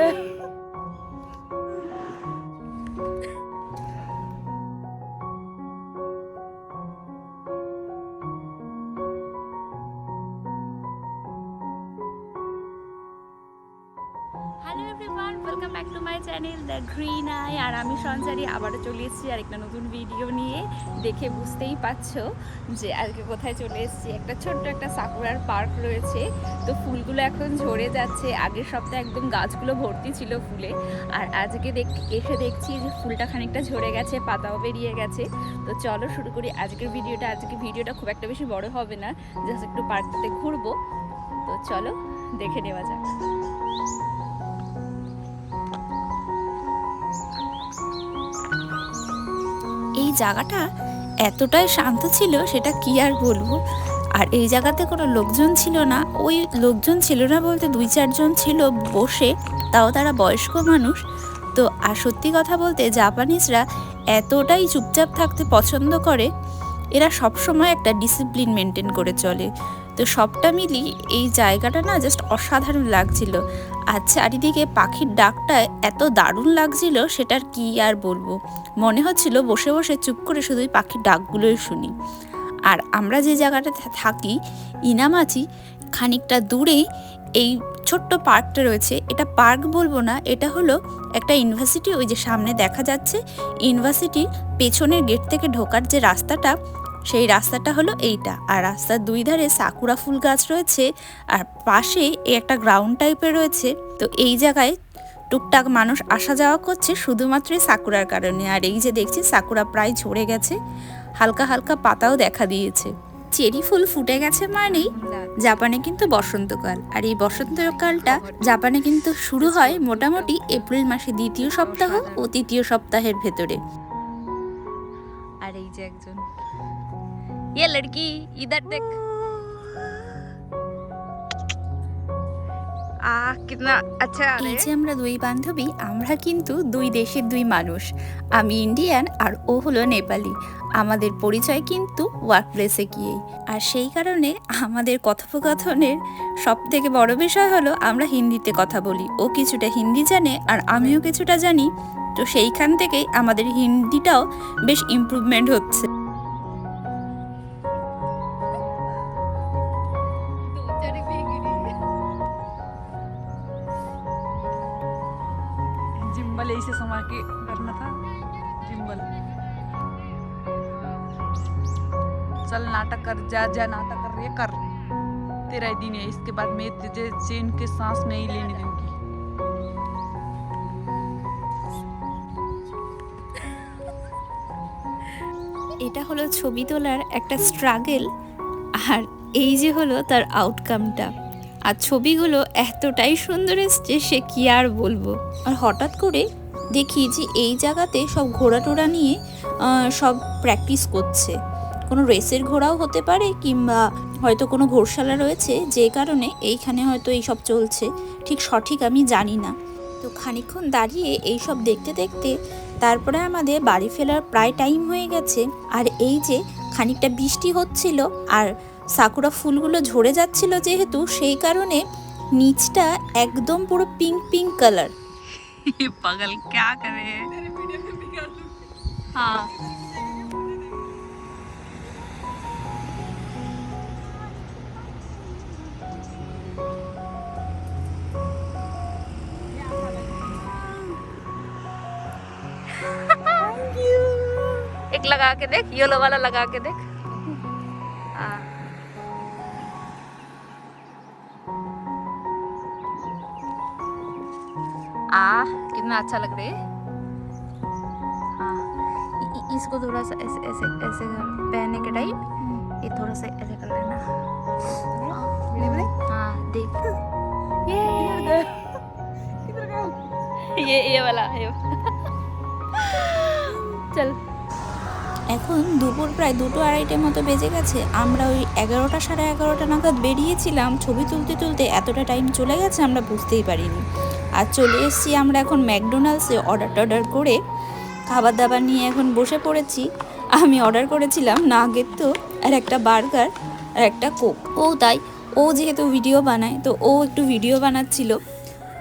诶 welcome back to my channel the green eye আর আমি সঞ্চারী, আবারও চলে এসেছি আর একটা নতুন ভিডিও নিয়ে। দেখে বুঝতেই পারছ যে আজকে কোথায় চলে এসেছি। একটা ছোট্ট একটা সাকুরার পার্ক রয়েছে। তো ফুলগুলো এখন ঝরে যাচ্ছে। আগের সপ্তাহে একদম গাছগুলো ভর্তি ছিল ফুলে। আর আজকে দেখ এসে দেখছি যে ফুলটা খানিকটা ঝরে গেছে, পাতাও বেরিয়ে গেছে। তো চলো শুরু করি। আজকের ভিডিওটা আজকে ভিডিওটা খুব একটা বেশি বড় হবে না। জাস্ট একটু পার্কটাতে ঘুরবো। তো চলো দেখে নেওয়া যাক। এই জায়গাটা এতটাই শান্ত ছিল সেটা কি আর বলব? আর এই জায়গাতে কোনো লোকজন ছিল না। ওই লোকজন ছিল না বলতে দুই চারজন ছিল বসে, তাও তারা বয়স্ক মানুষ। তো, আর সত্যি কথা বলতে জাপানিজরা এতটাই চুপচাপ থাকতে পছন্দ করে, এরা সবসময় একটা ডিসিপ্লিন মেনটেন করে চলে। তো সবটা মিলি এই জায়গাটা না জাস্ট অসাধারণ লাগছিল। আর চারিদিকে পাখির ডাকটা এত দারুণ লাগছিল সেটার কি আর বলব? মনে হচ্ছিল বসে বসে চুপ করে শুধুই পাখির ডাকগুলোই শুনি। আর আমরা যে জায়গাটাতে থাকি, ইনামাচি, খানিকটা দূরেই এই ছোট্ট পার্কটা রয়েছে। এটা পার্ক বলব না, এটা হলো একটা ইউনিভার্সিটি, ওই যে সামনে দেখা যাচ্ছে, ইউনিভার্সিটির পেছনের গেট থেকে ঢোকার যে রাস্তাটা সেই রাস্তাটা হলো এইটা। আর রাস্তার দুই ধারে সাকুরা ফুল গাছ রয়েছে, আর পাশে একটা গ্রাউন্ড টাইপের রয়েছে। তো এই জায়গায় টুকটাক মানুষ আসা যাওয়া করছে শুধুমাত্র সাকুরার কারণে। আর এই যে দেখছি, সাকুরা প্রায় ঝরে গেছে। হালকা হালকা পাতাও দেখা দিয়েছে। চেরি ফুল ফুটে গেছে মানেই জাপানে কিন্তু বসন্তকাল। আর এই বসন্তকালটা জাপানে কিন্তু শুরু হয় মোটামুটি এপ্রিল মাসে দ্বিতীয় সপ্তাহ ও তৃতীয় সপ্তাহের ভেতরে। ये लड़की इधर देख। আচ্ছা এই যে আমরা দুই বান্ধবী, আমরা কিন্তু দুই দেশের দুই মানুষ। আমি ইন্ডিয়ান আর ও হলো নেপালি। আমাদের পরিচয় কিন্তু ওয়ার্কপ্লেসে গিয়েই। আর সেই কারণে আমাদের কথোপকথনের সব থেকে বড় বিষয় হলো, আমরা হিন্দিতে কথা বলি। ও কিছুটা হিন্দি জানে আর আমিও কিছুটা জানি। তো সেইখান থেকেই আমাদের হিন্দিটাও বেশ ইম্প্রুভমেন্ট হচ্ছে। ऐसे समा के करना था जिम्बल चल नाटक कर जा जा नाटक कर रही है कर तेरा ही दिन है इसके बाद मैं तुझे चैन के सांस नहीं लेने दूंगी এটা হলো ছবি তোলার একটা স্ট্রাগেল আর এই যে হলো তার আউটকামটা আর ছবিগুলো এতটাই সুন্দর এসছে সে কি আর বলবো আর হঠাৎ করে দেখি যে এই জায়গাতে সব ঘোড়া টোড়া নিয়ে সব প্র্যাকটিস করছে। কোনো রেসের ঘোড়াও হতে পারে কিংবা হয়তো কোনো ঘোড়শালা রয়েছে যে কারণে এইখানে হয়তো এইসব চলছে। ঠিক সঠিক আমি জানি না। তো খানিকক্ষণ দাঁড়িয়ে এইসব দেখতে দেখতে তারপরে আমাদের বাড়ি ফেরার প্রায় টাইম হয়ে গেছে। আর এই যে খানিকটা বৃষ্টি হচ্ছিল আর সাকুরা ফুলগুলো ঝরে যাচ্ছিল যেহেতু, সেই কারণে নিচটা একদম পুরো পিঙ্ক পিঙ্ক কালার ये पागल क्या करे हाँ? एक लगा के देख येलो वाला लगा के देख। आ कितना अच्छा लग रहा है हाँ इ- इ- इसको थोड़ा सा ऐसे ऐसे ऐसे पहनने के टाइम ये थोड़ा सा ऐसे कर लेना हाँ देख ये ये ये वाला ये चल এখন দুপুর প্রায় দুটো আড়াইটের মতো বেজে গেছে আমরা ওই এগারোটা সাড়ে এগারোটা নাগাদ বেরিয়েছিলাম ছবি তুলতে তুলতে এতটা টাইম চলে গেছে আমরা বুঝতেই পারিনি আর চলে এসেছি আমরা এখন ম্যাকডোনাল্ডসে অর্ডার টর্ডার করে খাবার দাবার নিয়ে এখন বসে পড়েছি আমি অর্ডার করেছিলাম নাগের তো আর একটা বার্গার আর একটা কোক ও তাই ও যেহেতু ভিডিও বানায় তো ও একটু ভিডিও বানাচ্ছিল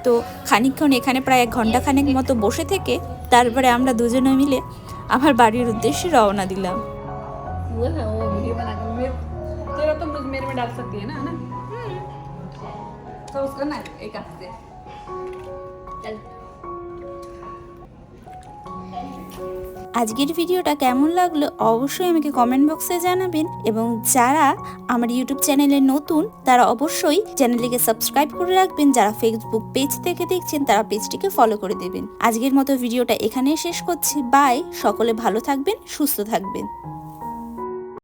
তো খানিকক্ষণ এখানে প্রায় এক ঘন্টা খানেক মতো বসে থেকে তারপরে আমরা দুজনে মিলে আমার বাড়ির উদ্দেশ্যে রওনা দিলাম वो है वो वीडियो बना के मेरे तेरा तो मुझ मेरे में डाल सकती है ना है ना तो उसका ना एक हाथ से चल আজকের ভিডিওটা কেমন লাগল অবশ্যই আমাকে কমেন্ট বক্সে জানাবেন এবং যারা আমার ইউটিউব চ্যানেলে নতুন, তারা অবশ্যই চ্যানেলটিকে সাবস্ক্রাইব করে রাখবেন। যারা ফেসবুক পেজ থেকে দেখছেন, তারা পেজটিকে ফলো করে দেবেন। আজকের মতো ভিডিওটা এখানেই শেষ করছি। বাই সকলে ভালো থাকবেন, সুস্থ থাকবেন।